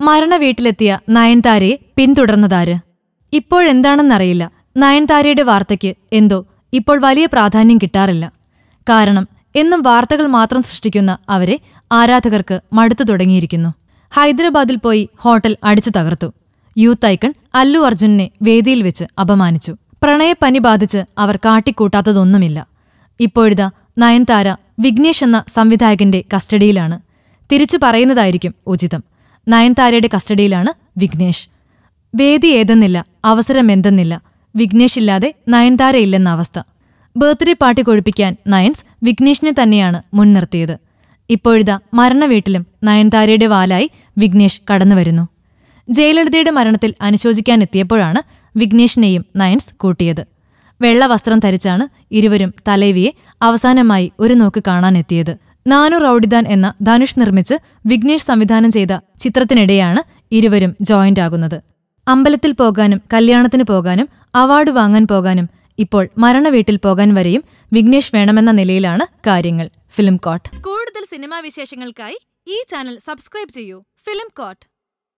മരണവീട്ടിലെത്തിയ നയൻതാരയെ പിന്തുടർന്നതാര്? ഇപ്പോഴെന്താണെന്നറിയില്ല. നയൻതാരയുടെ വാർത്തയ്ക്ക് എന്തോ ഇപ്പോൾ വലിയ പ്രാധാന്യം കിട്ടാറില്ല. കാരണം എന്നും വാർത്തകൾ മാത്രം സൃഷ്ടിക്കുന്ന അവരെ ആരാധകർക്ക് മടുത്തു തുടങ്ങിയിരിക്കുന്നു. ഹൈദരാബാദിൽ പോയി ഹോട്ടൽ അടിച്ചു തകർത്തു. യൂത്ത് ഐക്കൺ അല്ലു അർജുനെ വേദിയിൽ വെച്ച് അപമാനിച്ചു. പ്രണയപ്പനി ബാധിച്ച് അവർ കാട്ടിക്കൂട്ടാത്തതൊന്നുമില്ല. ഇപ്പോഴിതാ നയൻതാര വിഘ്നേഷ് എന്ന സംവിധായകന്റെ കസ്റ്റഡിയിലാണ് തിരിച്ചു പറയുന്നതായിരിക്കും ഉചിതം. നയൻതാരയുടെ കസ്റ്റഡിയിലാണ് വിഘ്നേഷ്. വേദി ഏതെന്നില്ല അവസരം എന്തെന്നില്ല. വിഘ്നേഷ് ഇല്ലാതെ നയൻതാര ഇല്ലെന്ന അവസ്ഥ. ബർത്ത്ഡേ പാർട്ടി കൊഴുപ്പിക്കാൻ നയൻസ് വിഘ്നേഷിനെ തന്നെയാണ് മുൻനിർത്തിയത്. ഇപ്പോഴിതാ മരണവീട്ടിലും നയൻതാരയുടെ വാലായി വിഘ്നേഷ് കടന്നുവരുന്നു ജയലളിതയുടെ മരണത്തിൽ അനുശോചിക്കാൻ എത്തിയപ്പോഴാണ് വിഘ്നേഷിനെയും നയൻസ് കൂട്ടിയത്. വെള്ള വസ്ത്രം ധരിച്ചാണ് ഇരുവരും തലേവിയെ അവസാനമായി ഒരു നോക്ക് കാണാനെത്തിയത്. നാനു റൌഡിദാൻ എന്ന ധനുഷ് നിർമ്മിച്ച് വിഘ്നേഷ് സംവിധാനം ചെയ്ത ചിത്രത്തിനിടെയാണ് ഇരുവരും ജോയിന്റ് ആകുന്നത്. അമ്പലത്തിൽ പോകാനും കല്യാണത്തിന് പോകാനും അവാർഡ് വാങ്ങാൻ പോകാനും ഇപ്പോൾ മരണവീട്ടിൽ പോകാൻ വരെയും വിഘ്നേഷ് വേണമെന്ന നിലയിലാണ് കാര്യങ്ങൾ. Film quote. കൂടുതൽ സിനിമാ വിശേഷങ്ങൾക്കായി ഈ ചാനൽ സബ്സ്ക്രൈബ് ചെയ്യൂ. Film coat.